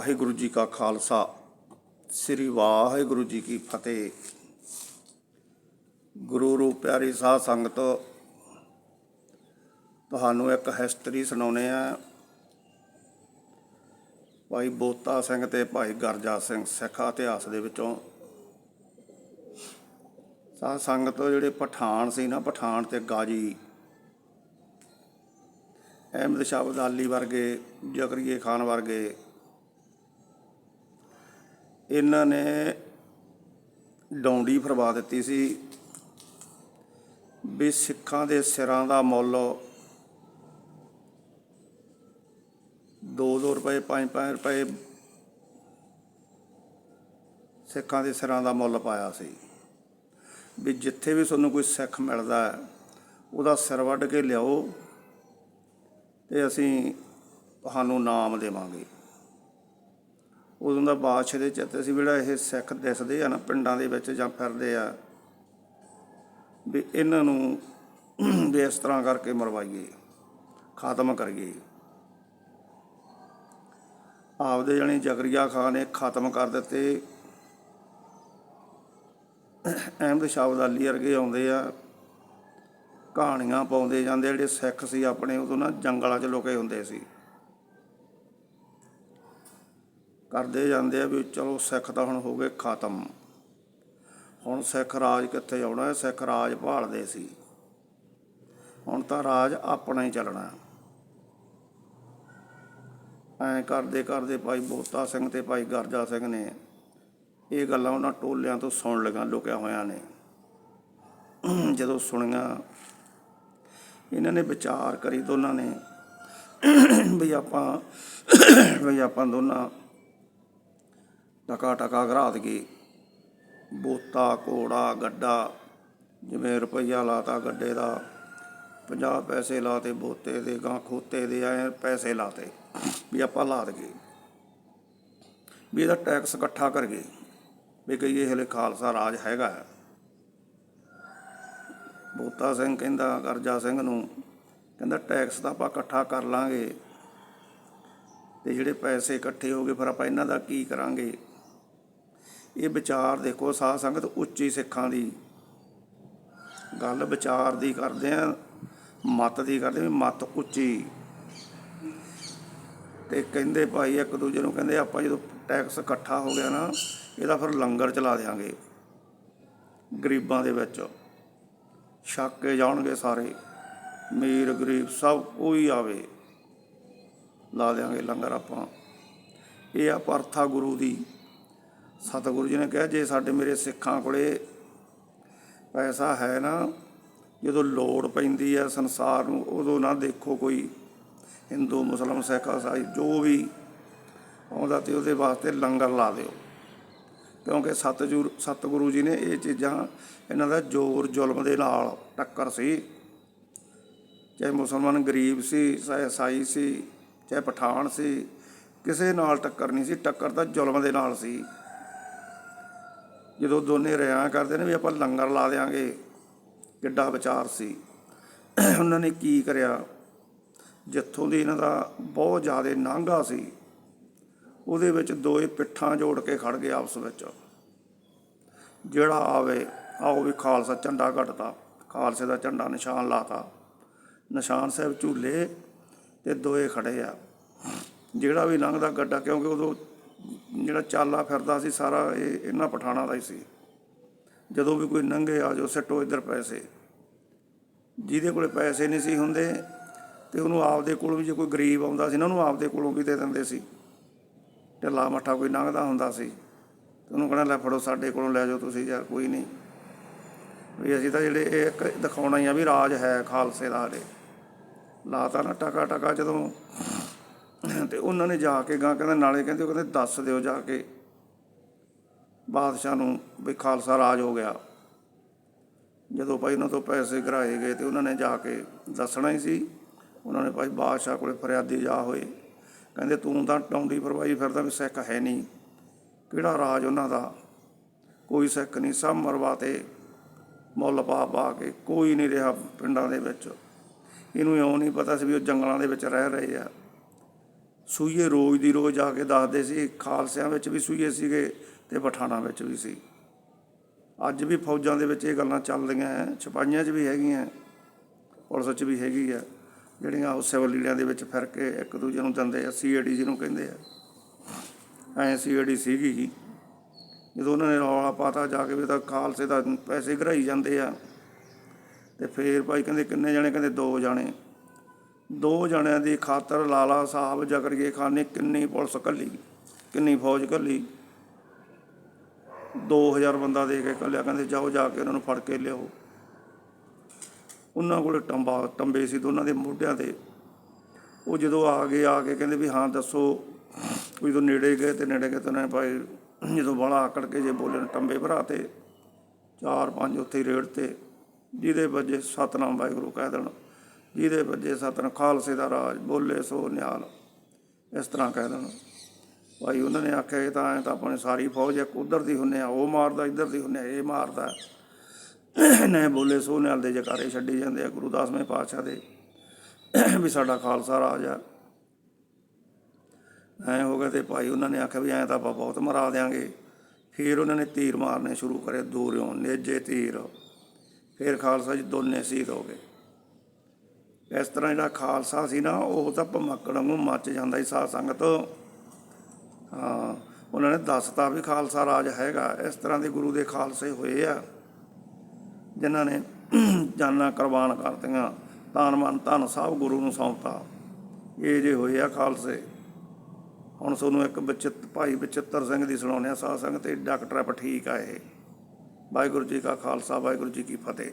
ਵਾਹਿਗੁਰੂ ਜੀ ਕਾ ਖਾਲਸਾ। ਸ੍ਰੀ ਵਾਹਿਗੁਰੂ ਜੀ ਕੀ ਫਤਿਹ। ਗੁਰੂ ਰੂਪ ਪਿਆਰੀ ਸਾਧ ਸੰਗਤ, ਤੁਹਾਨੂੰ ਇੱਕ ਹਿਸਟਰੀ ਸੁਣਾਉਨੇ ਆ ਭਾਈ ਬੋਤਾ ਸਿੰਘ ਤੇ ਭਾਈ ਗਰਜਾ ਸਿੰਘ ਸਿੱਖ ਇਤਿਹਾਸ ਦੇ ਵਿੱਚੋਂ। ਸਾਧ ਸੰਗਤ ਜਿਹੜੇ ਪਠਾਨ ਸੀ ਨਾ, ਪਠਾਨ ਤੇ ਗਾਜੀ। ਅਹਿਮਦ ਸ਼ਾਹ ਅਬਦਾਲੀ ਵਰਗੇ, ਜ਼ਕਰੀਏ ਖਾਨ ਵਰਗੇ। ਇਹਨਾਂ ਨੇ ਡੌਂਡੀ ਫਰਵਾ ਦਿੱਤੀ ਸੀ ਵੀ ਸਿੱਖਾਂ ਦੇ ਸਿਰਾਂ ਦਾ ਮੁੱਲ 2-2 ਰੁਪਏ 5-5 ਰੁਪਏ ਸਿੱਖਾਂ ਦੇ ਸਿਰਾਂ ਦਾ ਮੁੱਲ ਪਾਇਆ ਸੀ। ਵੀ ਜਿੱਥੇ ਵੀ ਤੁਹਾਨੂੰ ਕੋਈ ਸਿੱਖ ਮਿਲਦਾ ਹੈ, ਉਹਦਾ ਸਿਰ ਵੱਢ ਕੇ ਲਿਆਓ ਤੇ ਅਸੀਂ ਤੁਹਾਨੂੰ ਨਾਮ ਦੇਵਾਂਗੇ। ਉਦੋਂ ਦਾ ਬਾਦਸ਼ਾਹ ਦੇ ਚਿੱਤ ਸੀ ਜਿਹੜਾ ਇਹ ਸਿੱਖ ਦਿਸਦੇ ਆ ਨਾ ਪਿੰਡਾਂ ਦੇ ਵਿੱਚ ਜਾਂ ਫਿਰਦੇ ਆ। ਵੀ ਇਹਨਾਂ ਨੂੰ ਵੀ ਇਸ ਤਰ੍ਹਾਂ ਕਰਕੇ ਮਰਵਾਈਏ, ਖਤਮ ਕਰੀਏ। ਆਪਦੇ ਜਾਣੀ ਜਗਰੀਆ ਖਾਨ ਨੇ ਖਤਮ ਕਰ ਦਿੱਤੇ। ਅਹਿਮਦ ਸ਼ਾਹ ਅਬਦਾਲੀ ਵਰਗੇ ਆਉਂਦੇ ਆ। ਕਹਾਣੀਆਂ ਪਾਉਂਦੇ ਜਾਂਦੇ ਜਿਹੜੇ ਸਿੱਖ ਸੀ ਆਪਣੇ, ਉਦੋਂ ਨਾ ਜੰਗਲਾਂ 'ਚ ਲੁਕੇ ਹੁੰਦੇ ਸੀ। ਕਰਦੇ ਜਾਂਦੇ ਆ ਵੀ ਚਲੋ ਸਿੱਖ ਤਾਂ ਹੁਣ ਹੋ ਗਏ ਖਤਮ। ਹੁਣ ਸਿੱਖ ਰਾਜ ਕਿੱਥੇ ਆਉਣਾ? ਹੈ ਸਿੱਖ ਰਾਜ ਭਾਲਦੇ ਸੀ। ਹੁਣ ਤਾਂ ਰਾਜ ਆਪਣਾ ਹੀ ਚੱਲਣਾ। ਐਂ ਕਰਦੇ ਕਰਦੇ ਭਾਈ ਬੋਤਾ ਸਿੰਘ ਤੇ ਭਾਈ ਗਰਜਾ ਸਿੰਘ ਨੇ ਇਹ ਗੱਲਾਂ ਉਹਨਾਂ ਟੋਲਿਆਂ ਤੋਂ ਸੁਣ ਲਈਆਂ, ਲੁਕਿਆ ਹੋਇਆਂ ਨੇ। ਜਦੋਂ ਸੁਣੀਆਂ, ਇਹਨਾਂ ਨੇ ਵਿਚਾਰ ਕਰੀ ਦੋਨਾਂ ਨੇ ਵੀ ਆਪਾਂ ਵੀ ਆਪਾਂ ਦੋਨਾਂ ਟਕਾ ਟਕਾ ਘਰਾ ਦਈਏ ਬੋਤਾ, ਘੋੜਾ, ਗੱਡਾ, ਜਿਵੇਂ ਰੁਪਈਆ ਲਾਤਾ ਗੱਡੇ ਦਾ 50 ਪੈਸੇ ਲਾਤੇ ਬੋਤੇ ਦੇ ਗਾਂ ਖੋਤੇ ਦੇ ਆਏ ਪੈਸੇ ਲਾਤੇ ਵੀ ਆਪਾਂ ਲਾ ਦਈਏ ਵੀ ਇਹਦਾ ਟੈਕਸ ਇਕੱਠਾ ਕਰਗੇ ਵੀ ਕਹੀਏ ਹਲੇ ਖਾਲਸਾ ਰਾਜ ਹੈਗਾ ਬੋਤਾ ਸਿੰਘ ਕਹਿੰਦਾ, ਕਰਜਾ ਸਿੰਘ ਨੂੰ, ਕਹਿੰਦਾ ਟੈਕਸ ਤਾਂ ਆਪਾਂ ਇਕੱਠਾ ਕਰ ਲਾਂਗੇ। ਤੇ ਜਿਹੜੇ ਪੈਸੇ ਇਕੱਠੇ ਹੋ ਗਏ, ਫਿਰ ਆਪਾਂ ਇਹਨਾਂ ਦਾ ਕੀ ਕਰਾਂਗੇ? ਇਹ ਵਿਚਾਰ ਦੇਖੋ ਸਾਧ ਸੰਗਤ ਉੱਚੀ ਸਿੱਖਾਂ ਦੀ ਗੱਲ ਵਿਚਾਰ ਦੀ ਕਰਦੇ ਆ, ਮਤ ਦੀ ਕਰਦੇ ਵੀ ਮਤ ਉੱਚੀ। ਤੇ ਕਹਿੰਦੇ ਭਾਈ ਇੱਕ ਦੂਜੇ ਨੂੰ ਕਹਿੰਦੇ ਆਪਾਂ ਜਦੋਂ ਟੈਕਸ ਇਕੱਠਾ ਹੋ ਗਿਆ ਨਾ, ਇਹਦਾ ਫਿਰ ਲੰਗਰ ਚਲਾ ਦੇਾਂਗੇ ਗਰੀਬਾਂ ਦੇ ਵਿੱਚ ਛੱਕ ਕੇ ਜਾਣਗੇ ਸਾਰੇ ਮੀਰ ਗਰੀਬ ਸਭ ਕੋਈ ਆਵੇ। ਲਾ ਦੇਾਂਗੇ ਲੰਗਰ ਆਪਾਂ। ਇਹ ਆ ਪਰਥਾ ਗੁਰੂ ਦੀ ਸਤਿਗੁਰੂ ਜੀ ਨੇ ਕਿਹਾ, ਜੇ ਸਾਡੇ ਮੇਰੇ ਸਿੱਖਾਂ ਕੋਲੇ ਪੈਸਾ ਹੈ ਨਾ, ਜਦੋਂ ਲੋੜ ਪੈਂਦੀ ਹੈ ਸੰਸਾਰ ਨੂੰ, ਉਦੋਂ ਨਾ ਦੇਖੋ ਕੋਈ ਹਿੰਦੂ ਮੁਸਲਮਾਨ ਸਿੱਖ ਇਸਾਈ ਜੋ ਵੀ ਆਉਂਦਾ ਤੇ ਉਹਦੇ ਵਾਸਤੇ ਲੰਗਰ ਲਾ ਦਿਓ। ਕਿਉਂਕਿ ਸਤਜੁਰ, ਸਤਿਗੁਰੂ ਜੀ ਨੇ ਇਹ ਚੀਜ਼ਾਂ ਇਹਨਾਂ ਦਾ ਜ਼ੋਰ ਜ਼ੁਲਮ ਦੇ ਨਾਲ ਟੱਕਰ ਸੀ। ਚਾਹੇ ਮੁਸਲਮਾਨ ਗਰੀਬ ਸੀ, ਚਾਹੇ ਈਸਾਈ ਸੀ, ਚਾਹੇ ਪਠਾਨ ਸੀ, ਕਿਸੇ ਨਾਲ ਟੱਕਰ ਨਹੀਂ ਸੀ, ਟੱਕਰ ਤਾਂ ਜ਼ੁਲਮ ਦੇ ਨਾਲ ਸੀ। ਜਦੋਂ ਦੋਨੇ ਰਿਆਂ ਕਰਦੇ ਨੇ ਵੀ ਆਪਾਂ ਲੰਗਰ ਲਾ ਦੇਾਂਗੇ ਕਿੱਡਾ ਵਿਚਾਰ ਸੀ। ਉਹਨਾਂ ਨੇ ਕੀ ਕਰਿਆ? ਜਿੱਥੋਂ ਦੀ ਇਹਨਾਂ ਦਾ ਬਹੁਤ ਜ਼ਿਆਦਾ ਨਾਂਗਾ ਸੀ, ਉਹਦੇ ਵਿੱਚ ਦੋਏ ਪਿੱਠਾਂ ਜੋੜ ਕੇ ਖੜ ਗਏ ਆਪਸ ਵਿੱਚ। ਜਿਹੜਾ ਆਵੇ ਆਓ ਵੀ ਖਾਲਸਾ ਝੰਡਾ ਘਟਦਾ, ਖਾਲਸੇ ਦਾ ਝੰਡਾ ਨਿਸ਼ਾਨ ਲਾਤਾ। ਨਿਸ਼ਾਨ ਸਾਹਿਬ ਝੂਲੇ ਤੇ ਦੋਏ ਖੜੇ ਆ। ਜਿਹੜਾ ਵੀ ਲੰਘਦਾ ਗੱਡਾ, ਕਿਉਂਕਿ ਉਦੋਂ ਜਿਹੜਾ ਚਾਲਾ ਫਿਰਦਾ ਸੀ, ਸਾਰਾ ਇਹ ਇਹਨਾਂ ਪਠਾਣਾ ਦਾ ਹੀ ਸੀ। ਜਦੋਂ ਵੀ ਕੋਈ ਨੰਗੇ ਆ ਜਾਓ, ਸੱਟੋ ਇੱਧਰ ਪੈਸੇ। ਜਿਹਦੇ ਕੋਲੇ ਪੈਸੇ ਨਹੀਂ ਸੀ ਹੁੰਦੇ, ਤੇ ਉਹਨੂੰ ਆਪਦੇ ਕੋਲ ਵੀ ਜੇ ਕੋਈ ਗਰੀਬ ਆਉਂਦਾ ਸੀ ਨਾ, ਉਹਨੂੰ ਆਪਦੇ ਕੋਲੋਂ ਵੀ ਦੇ ਦਿੰਦੇ ਸੀ। ਢਿੱਲਾ ਮੱਠਾ ਕੋਈ ਲੰਘਦਾ ਹੁੰਦਾ ਸੀ। ਤੇ ਉਹਨੂੰ ਕਹਿਣਾ ਲੈ ਫੜੋ ਸਾਡੇ ਕੋਲੋਂ, ਲੈ ਜਾਓ ਤੁਸੀਂ ਯਾਰ ਕੋਈ ਨਹੀਂ। ਵੀ ਅਸੀਂ ਤਾਂ ਜਿਹੜੇ ਇਹ ਇੱਕ ਦਿਖਾਉਣਾ ਹੀ ਆ ਵੀ ਰਾਜ ਹੈ ਖਾਲਸੇ ਦਾ ਸਾਡੇ ਲਾਤਾ ਨਾ ਟਕਾ ਟਕਾ ਜਦੋਂ ਤੇ ਉਹਨਾਂ ਨੇ ਜਾ ਕੇ ਗਾਂ ਕਹਿੰਦੇ, ਨਾਲੇ ਕਹਿੰਦੇ, ਉਹ ਕਹਿੰਦੇ, ਦੱਸ ਦਿਓ ਜਾ ਕੇ। ਬਾਦਸ਼ਾਹ ਨੂੰ ਵੀ ਖਾਲਸਾ ਰਾਜ ਹੋ ਗਿਆ। ਜਦੋਂ ਭਾਈ ਉਹਨਾਂ ਤੋਂ ਪੈਸੇ ਘਰਾਏ ਗਏ ਤੇ ਉਹਨਾਂ ਨੇ ਜਾ ਕੇ ਦੱਸਣਾ ਹੀ ਸੀ। ਉਹਨਾਂ ਨੇ ਭਾਈ ਬਾਦਸ਼ਾਹ ਕੋਲੇ ਫਰਿਆਦੀ ਜਾ ਹੋਏ। ਕਹਿੰਦੇ, ਤੂੰ ਤਾਂ ਟੌਂਡੀ ਫਰਵਾਈ ਫਿਰਦਾ ਵੀ ਸਿੱਖ ਹੈ ਨਹੀਂ। ਕਿਹੜਾ ਰਾਜ ਉਹਨਾਂ ਦਾ? ਕੋਈ ਸਿੱਖ ਨਹੀਂ। ਸਭ ਮਰਵਾਤੇ ਮੁੱਲ ਪਾ ਪਾ ਕੇ ਕੋਈ ਨਹੀਂ ਰਿਹਾ ਪਿੰਡਾਂ ਦੇ ਵਿੱਚ। ਇਹਨੂੰ ਇਉਂ ਨਹੀਂ ਪਤਾ ਸੀ ਵੀ ਉਹ ਜੰਗਲਾਂ ਦੇ ਵਿੱਚ ਰਹਿ ਰਹੇ ਆ। ਸੂਈਏ ਰੋਜ਼ ਦੀ ਰੋਜ਼ ਜਾ ਕੇ ਦੱਸਦੇ ਸੀ, ਖਾਲਸਿਆਂ ਵਿੱਚ ਵੀ ਸੂਈਏ ਸੀਗੇ ਤੇ ਪਠਾਣਾ ਵਿੱਚ ਵੀ ਸੀ। ਅੱਜ ਵੀ ਫੌਜਾਂ ਦੇ ਵਿੱਚ ਇਹ ਗੱਲਾਂ ਚੱਲਦੀਆਂ ਹੈ ਸਿਪਾਹੀਆਂ 'ਚ ਵੀ ਹੈਗੀਆਂ, ਪੁਲਿਸ 'ਚ ਵੀ ਹੈਗੀ ਆ ਜਿਹੜੀਆਂ ਉਹ ਸਿਵਲ ਲੀਡਰਾਂ ਦੇ ਵਿੱਚ ਫਿਰ ਕੇ ਇੱਕ ਦੂਜੇ ਨੂੰ ਦਿੰਦੇ ਆ ਸੀਆਈਡੀ ਜਿਹਨੂੰ ਕਹਿੰਦੇ ਆ। ਐ ਸੀਆਈਡੀ ਸੀਗੀ ਹੀ ਜਦੋਂ ਉਹਨਾਂ ਨੇ ਰੌਲਾ ਪਾਤਾ ਜਾ ਕੇ ਵੀ ਤਾਂ ਖਾਲਸੇ ਦਾ ਪੈਸੇ ਘਰਾਈ ਜਾਂਦੇ ਆ, ਤੇ ਫੇਰ ਭਾਈ ਕਹਿੰਦੇ ਕਿੰਨੇ ਜਣੇ, ਕਹਿੰਦੇ ਦੋ ਜਣੇ। ਦੋ ਜਣਿਆਂ ਦੀ ਖਾਤਰ ਲਾਲਾ ਸਾਹਿਬ ਜ਼ਕਰੀਏ ਖਾਨ ਕਿੰਨੀ ਪੁਲਿਸ ਕੱਲੀ, ਕਿੰਨੀ ਫੌਜ ਕੱਲੀ। 2000 ਬੰਦਾ ਦੇ ਕੇ ਕੱਲਿਆ, ਕਹਿੰਦੇ ਜਾਓ ਜਾ ਕੇ ਉਹਨਾਂ ਨੂੰ ਫੜ ਕੇ ਲਿਆਓ। ਉਹਨਾਂ ਕੋਲ ਟੰਬਾ, ਟੰਬੇ ਸੀ ਦੋਨਾਂ ਦੇ ਮੋਢਿਆਂ ਤੇ। ਉਹ ਜਦੋਂ ਆ ਗਏ, ਆ ਕੇ ਕਹਿੰਦੇ ਵੀ ਹਾਂ ਦੱਸੋ ਉਹ ਜਦੋਂ ਨੇੜੇ ਗਏ ਤੇ ਨੇੜੇ ਗਏ ਤਾਂ ਉਹਨਾਂ ਨੇ ਭਾਈ ਜਦੋਂ ਬਾਲਾ ਆਕੜ ਕੇ ਜੇ ਬੋਲੇ ਟੰਬੇ ਭਰਾ ਤੇ, ਚਾਰ ਪੰਜ ਉੱਥੇ ਰੇੜ ਤੇ, ਜਿਹਦੇ ਵਜੇ ਸਤਨਾਮ ਵਾਹਿਗੁਰੂ ਕਹਿ ਦੇਣ। ਜਿਹਦੇ ਵੱਜੇ ਸਤਨਾਮ ਖਾਲਸੇ ਦਾ ਰਾਜ ਬੋਲੇ ਸੋ ਨਿਹਾਲ। ਇਸ ਤਰ੍ਹਾਂ ਕਹਿ ਦੇਣਾ। ਭਾਈ ਉਹਨਾਂ ਨੇ ਆਖਿਆ, ਇਹ ਤਾਂ ਐਂ ਤਾਂ ਆਪਣੇ ਸਾਰੀ ਫੌਜ ਇੱਕ ਉਧਰ ਦੀ ਹੁੰਨੇ ਆ, ਉਹ ਮਾਰਦਾ, ਇੱਧਰ ਦੀ ਹੁੰਨੇ ਆ, ਇਹ ਮਾਰਦਾ ਨੇ ਬੋਲੇ ਸੋ ਨਿਹਾਲ ਦੇ ਜਕਾਰੇ ਛੱਡੀ ਜਾਂਦੇ ਆ ਗੁਰੂ ਦਸਵੇਂ ਪਾਤਸ਼ਾਹ ਦੇ, ਵੀ ਸਾਡਾ ਖਾਲਸਾ ਰਾਜ ਆ। ਐ ਹੋ ਗਿਆ ਤੇ ਭਾਈ ਉਹਨਾਂ ਨੇ ਆਖਿਆ ਵੀ ਐਂ ਤਾਂ ਆਪਾਂ ਬਹੁਤ ਮਰਾ ਦਿਆਂਗੇ। ਫਿਰ ਉਹਨਾਂ ਨੇ ਤੀਰ ਮਾਰਨੇ ਸ਼ੁਰੂ ਕਰੇ, ਦੂਰਿਓਂ, ਨੇਜੇ ਤੀਰ। ਫਿਰ ਖਾਲਸਾ ਜੀ ਦੋਨੇ ਸ਼ਹੀਦ ਹੋ ਗਏ। ਇਸ ਤਰ੍ਹਾਂ ਜਿਹੜਾ ਖਾਲਸਾ ਸੀ ਨਾ, ਉਹ ਤਾਂ ਭਮੱਕੜ ਵਾਂਗੂ ਮੱਚ ਜਾਂਦਾ ਸੀ ਸਾਧ ਸੰਗਤ। ਹਾਂ, ਉਹਨਾਂ ਨੇ ਦੱਸਤਾ ਵੀ ਖਾਲਸਾ ਰਾਜ ਹੈਗਾ, ਇਸ ਤਰ੍ਹਾਂ ਦੇ ਗੁਰੂ ਦੇ ਖਾਲਸੇ ਹੋਏ ਆ, ਜਿਨ੍ਹਾਂ ਨੇ ਜਾਨਾਂ ਕੁਰਬਾਨ ਕਰਤੀਆਂ ਤਾਨ ਮਨ ਧਨ ਸਭ ਗੁਰੂ ਨੂੰ ਸੌਂਪਤਾ। ਇਹ ਜੇ ਹੋਏ ਆ ਖਾਲਸੇ। ਹੁਣ ਤੁਹਾਨੂੰ ਇੱਕ ਬਚਿੱਤ ਭਾਈ ਬਚਿੱਤਰ ਸਿੰਘ ਦੀ ਸੁਣਾਉਂਦੇ ਆ ਸਾਧ ਸੰਗਤ ਤੇ ਡਾਕਟਰ ਠੀਕ ਆ ਇਹ। ਵਾਹਿਗੁਰੂ ਜੀ ਕਾ ਖਾਲਸਾ, ਵਾਹਿਗੁਰੂ ਜੀ ਕੀ ਫਤਿਹ।